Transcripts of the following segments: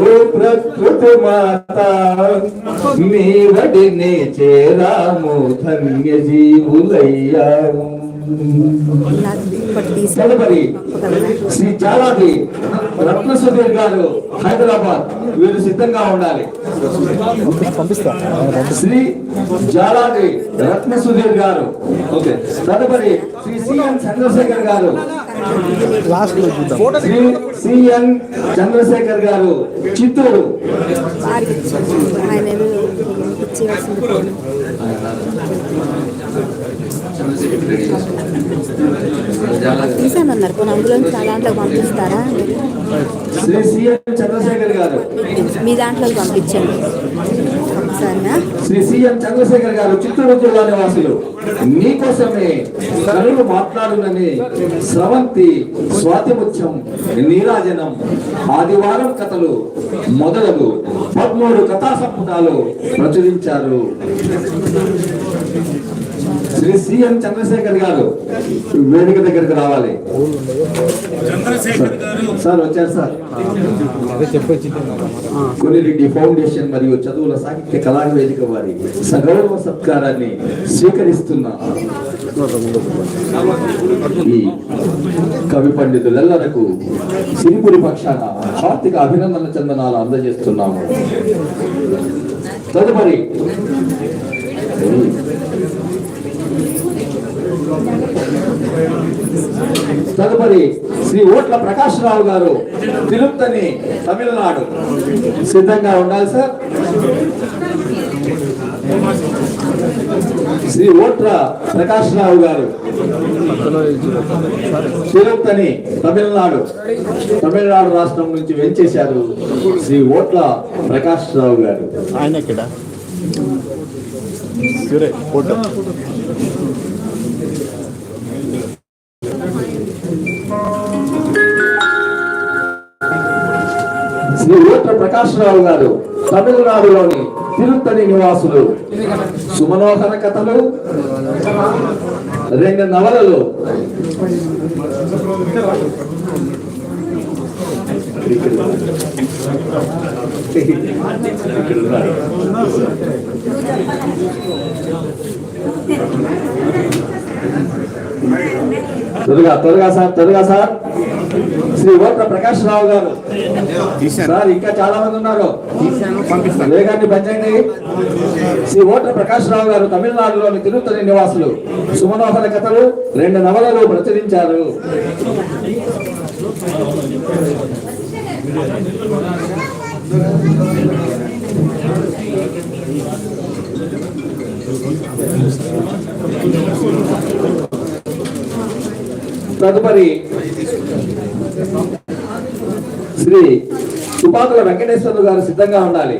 ఓ ప్రకృతి మాత మీ వడిని చేరాము ధన్య జీవులయ్యాము ఇప్పటి తీసి తదుపరి శ్రీ జాలాది రత్న సుధీర్ గారు హైదరాబాద్. వీరు సిద్ధంగా ఉండాలి. శ్రీ జాలాది రత్న సుధీర్ గారు. ఓకే. తదుపరి శ్రీ సిఎన్ చంద్రశేఖర్ గారు. శ్రీ సిఎన్ చంద్రశేఖర్ గారు. చిత్తూరు. వారికి కొన్ని అందులో నా దాంట్లోకి పంపిస్తారా? చంద్రశేఖర్ గారు మీ దాంట్లోకి పంపించండి. శ్రీ సీఎం చంద్రశేఖర్ గారు చిత్తూరు జిల్లా నివాసులు. మీకోసమే కరులు మాట్లాడునని స్రవంతి స్వాతిముత్యం నీరాజనం. ఆదివారం కథలు మొదలగు పదమూడు కథా సంపుటాలు ప్రచురించారు. శ్రీ సిఎం చంద్రశేఖర్ గారు వేదిక దగ్గరికి రావాలి. సార్ వచ్చారు సార్. కొన్నిరెడ్డి ఫౌండేషన్ మరియు చదువుల సాహిత్య కళా వేదిక వారి సగౌరవ సత్కారాన్ని స్వీకరిస్తున్న ఈ కవి పండితులెల్లరకు సిరిపురి పక్షాన హార్దిక అభినందన చందనాలు అందజేస్తున్నాము. తదుపరి తదుపరి శ్రీ ఓట్ల ప్రకాశ్రావు గారు తిరుపతిని తమిళనాడు. సిద్ధంగా ఉండాలి సార్. శ్రీ ఓట్ల ప్రకాశ్రావు గారు తిరుపతిని తమిళనాడు. తమిళనాడు రాష్ట్రం నుంచి వెంచేశారు శ్రీ ఓట్ల ప్రకాశ్రావు గారు. ఆయన ఎక్కడ శ్రీ ఓట్ల ప్రకాశరావు గారు తమిళనాడులోని తిరుత్తని నివాసులు. సుమనోహర కథలు రెండు నవలలు. త్వరగా త్వరగా సార్ త్వరగా సార్. శ్రీ ఓట్ల ప్రకాశరావు గారు. సార్ ఇంకా చాలా మంది ఉన్నారు. వేగాన్ని పెంచండి. శ్రీ ఓట్ల ప్రకాష్ రావు గారు తమిళనాడులోని తిరుత్తని నివాసులు. సుమనోహర కథలు రెండు నవలలు ప్రచురించారు. తదుపరి శ్రీ తుపాకుల వెంకటేశ్వర్లు గారు సిద్ధంగా ఉండాలి.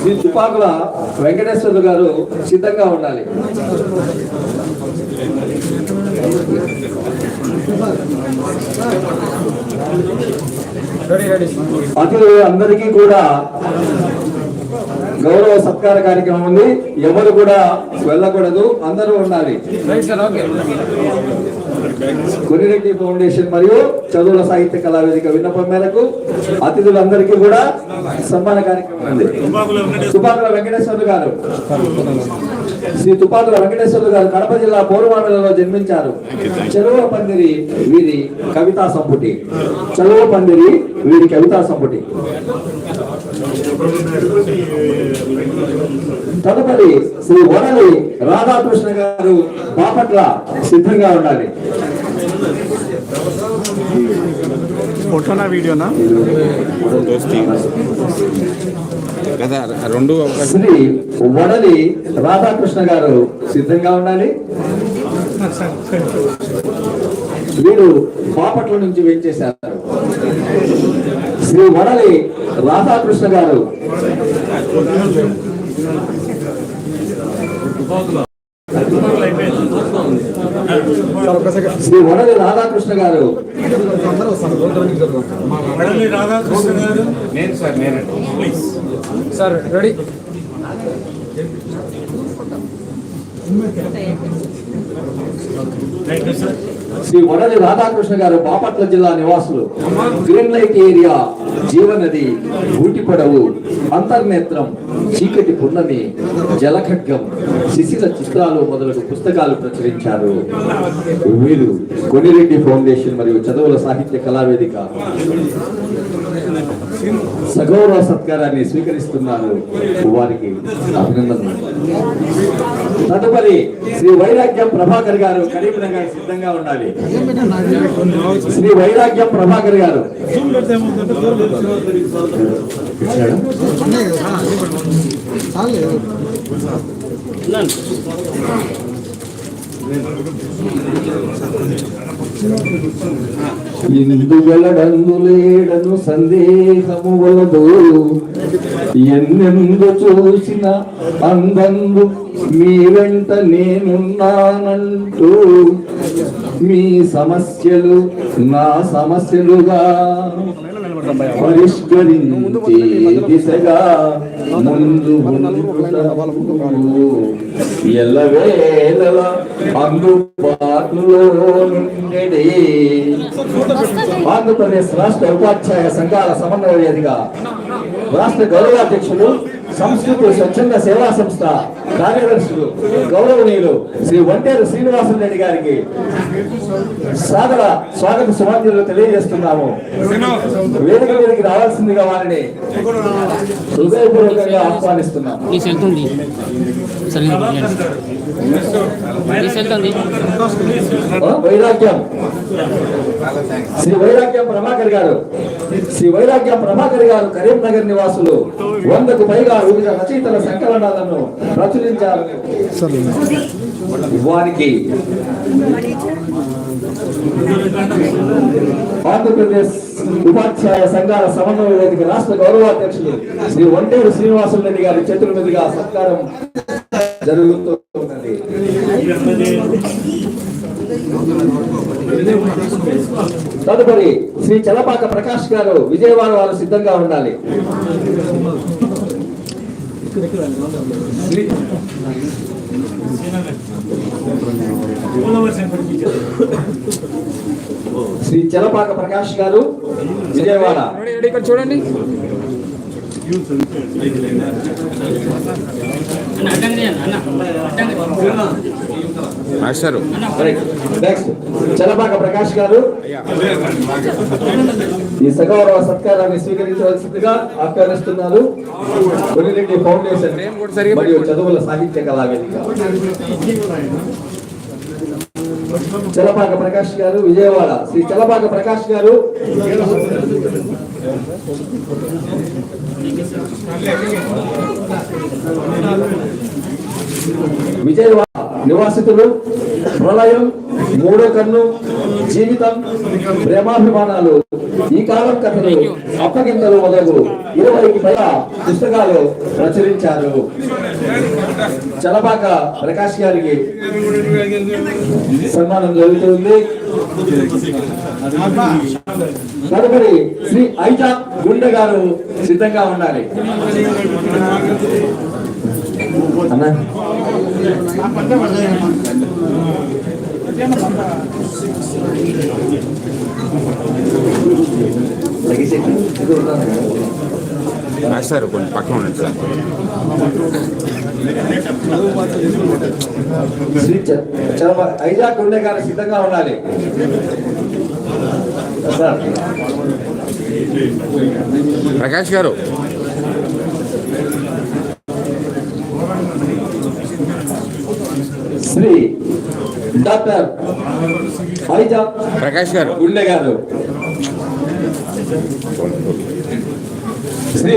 శ్రీ తుపాకుల వెంకటేశ్వర్లు గారు సిద్ధంగా ఉండాలి. అతిథులు అందరికీ కూడా గౌరవ సత్కార కార్యక్రమం ఉంది. ఎవరు కూడా వెళ్ళకూడదు. అందరూ ఉండాలి. కొనిరెడ్డి ఫౌండేషన్ మరియు చదువుల సాహిత్య కళా వేదిక విన్నపం మేరకు అతిథులందరికీ కూడా సన్మాన కార్యక్రమం ఉంది. తుపాకుల వెంకటేశ్వర్లు గారు. శ్రీ తుపాకుల వెంకటేశ్వర్లు గారు కడప జిల్లా పౌరమామిలలో జన్మించారు. చెరువ పందిరి వీరి కవితా సంపుటి. చెరువ పందిరి వీరి కవితా సంపుటి. తదుపరి శ్రీ వడలి రాధాకృష్ణ గారు బాపట్ల సిద్ధంగా ఉండాలి. ఫోటోనా వీడియోనా? కదా రెండు శ్రీ వడలి రాధాకృష్ణ గారు సిద్ధంగా ఉండాలి. వీరు బాపట్ల నుంచి వేయించేశారు శ్రీ వడలి రాధాకృష్ణ గారు. శ్రీ వడలి రాధాకృష్ణ గారు. మడలి రాధాకృష్ణ గారు? నేను సార్ నేను. Please sir ready. Shri Vadali Radhakrishna garu Bapatla జిల్లా నివాసులు. గ్రీన్ లైట్ ఏరియా జీవనది ఊటి పొడవు అంతర్నేత్రం. చీకటి పున్నమి జలఖడ్గం శిశిల చిత్రాలు మొదలగు పుస్తకాలు ప్రచురించారు. వీరు కొనిరెడ్డి ఫౌండేషన్ మరియు చదువుల సాహిత్య కళావేదిక. సగౌరవ సత్కారాన్ని స్వీకరిస్తున్నారు వారికి అభినందనలు. తదుపరి శ్రీ వైరాగ్యం ప్రభాకర్ గారు కరీంనగర్ సిద్ధంగా ఉండాలి. శ్రీ వైరాగ్యం ప్రభాకర్ గారు. ఇందుగలడందులేడను సందేహము వలదు ఎన్నెందు చూసిన అందందు మీ వెంట నేనున్నానంటూ మీ సమస్యలు నా సమస్యలుగా పరిష్కరించే దిశగా ముందు ఎల్లవేళలా అందుబాటులో నుండి ఆంధ్రప్రదేశ్ రాష్ట్ర ఉపాధ్యాయ సంఘాల సమన్వయధిగా రాష్ట్ర గౌరవాధ్యక్షులు సంస్కృతి స్వచ్ఛంద సేవా సంస్థ కార్యదర్శులు గౌరవనీయులు శ్రీ వంటేరు శ్రీనివాస రెడ్డి గారికి సాదర స్వాగత సుమాంజలు తెలియజేస్తున్నాము. వేదిక మీదకి రావాల్సిందిగా వారిని హృదయపూర్వకంగా ఆహ్వానిస్తున్నాము వైరాగ్యం. శ్రీ వైరాగ్యం ప్రభాకర్ గారు. శ్రీ వైరాగ్య ప్రభాకర్ గారు కరీంనగర్ నివాసులు. వందకు పైగా వివిధ రచయితల సంకలనాలను ప్రచురించారు. వారికి ఆంధ్రప్రదేశ్ ఉపాధ్యాయ సంఘాల సమన్వయ వేదిక రాష్ట్ర గౌరవాధ్యక్షులు శ్రీ వంటేరు శ్రీనివాసులు రెడ్డి గారి చేతుల మీదుగా సత్కారం జరుగుతున్నది తదుపరి శ్రీ చలపాక ప్రకాష్ గారు విజయవాడ వారు సిద్ధంగా ఉండాలి. శ్రీ- చలపాక ప్రకాష్ గారు విజయవాడ. చూడండి అన్న అడ్డంగా తీయండి, అన్న అడ్డంగా మాస్టారు. నెక్స్ట్ చలపాక ప్రకాష్ గారు. ఈ సగౌరవ సత్కారాన్ని స్వీకరించవలసిందిగా ఆహ్వానిస్తున్నారు. కొనిరెడ్డి ఫౌండేషన్ మరియు చదువుల సాహిత్య కళావేదిక. చలపాక ప్రకాష్ గారు విజయవాడ. శ్రీ చలపాక ప్రకాష్ గారు. విజయవాడ నివాసితులు ప్రళయం మూడో కన్ను జీవితం ప్రేమాభిమానాలు ఈ కాలం కథలు అప్పగింతలు మొదలు ఇరవైకి పైగా పుస్తకాలు ప్రచురించారు. చలపాక ప్రకాష్ గారికి సన్మానం జరుగుతుంది. తదుపరి శ్రీ ఐజా గుండె గారు సిద్ధంగా ఉండాలి. అన్నా మాస్టారు కొంచెం పక్కన ఉండండి సార్. ఐజాక్ గుండె గారు సిద్ధంగా ఉండాలి. సార్. ప్రకాష్ గారు శ్రీ డాక్టర్ ఐజాక్ ప్రకాష్ గారు. గుండె గారు. శ్రీ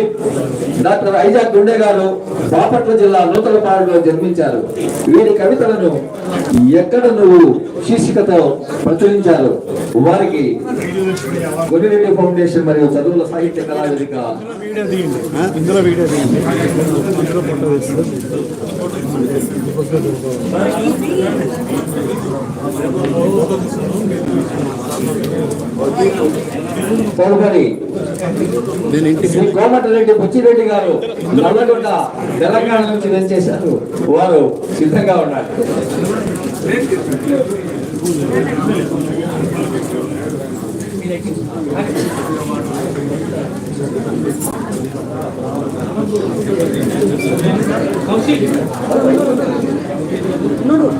డాక్టర్ ఐజాక్ గుండె గారు బాపట్ల జిల్లా నూతలపాడులో జన్మించారు. వీరి కవితలను ఎక్కడ నువ్వు శీర్షికతో ప్రచురించారు? వారికి కొనిరెడ్డి ఫౌండేషన్ మరియు చదువుల సాహిత్య కళావేదిక. శ్రీ కోమటిరెడ్డి బుచ్చిరెడ్డి గారు నల్లగొండ తెలంగాణ నుంచి వచ్చేశారు. వారు సిద్ధంగా ఉన్నారు.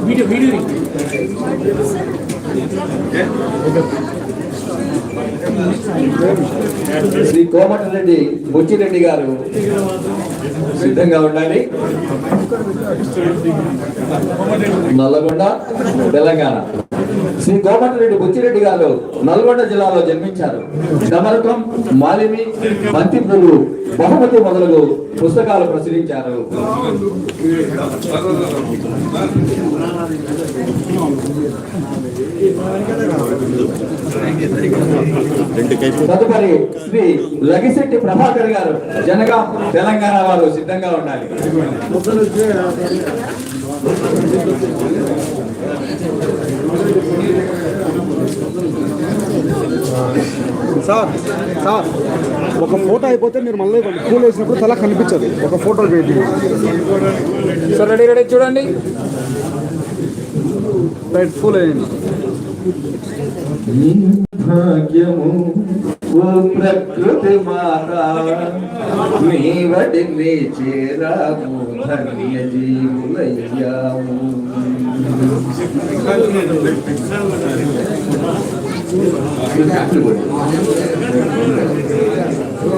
వీడియో వీడియో శ్రీ కోమటిరెడ్డి బొచ్చిరెడ్డి గారు సిద్ధంగా ఉండాలి నల్లగొండ తెలంగాణ. శ్రీ కోమటిరెడ్డి బుచ్చిరెడ్డి గారు నల్గొండ జిల్లాలో జన్మించారు. డమరకం మాలిమి బంతిపూలు బహుమతి మొదలగు పుస్తకాలు ప్రచురించారు. తదుపరి శ్రీ లగిశెట్టి ప్రభాకర్ గారు జనగా తెలంగాణ వారు సిద్ధంగా ఉండాలి. సార్ సార్ ఒక ఫోటో అయిపోతే మీరు మళ్ళీ పూలు వేసినప్పుడు తల కనిపించదు. ఒక ఫోటో వేది సార్ రెడీ రెడీ చూడండి. రైట్ పూలు వేయండి. భాగ్యము ఓ ప్రకృతి మాత నీ వడిని చేరాము ధన్య జీవులయ్యాము.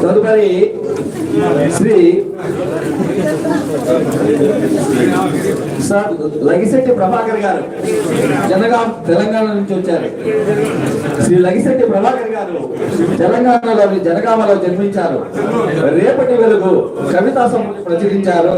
తదుపరి శ్రీ సార్ లగిశెట్టి ప్రభాకర్ గారు. జనగాం తెలంగాణ నుంచి వచ్చారు. శ్రీ లగిశెట్టి ప్రభాకర్ గారు తెలంగాణలోని జనగామలో జన్మించారు. రేపటి వెలుగు కవితా సంపుటి ప్రచురించారు.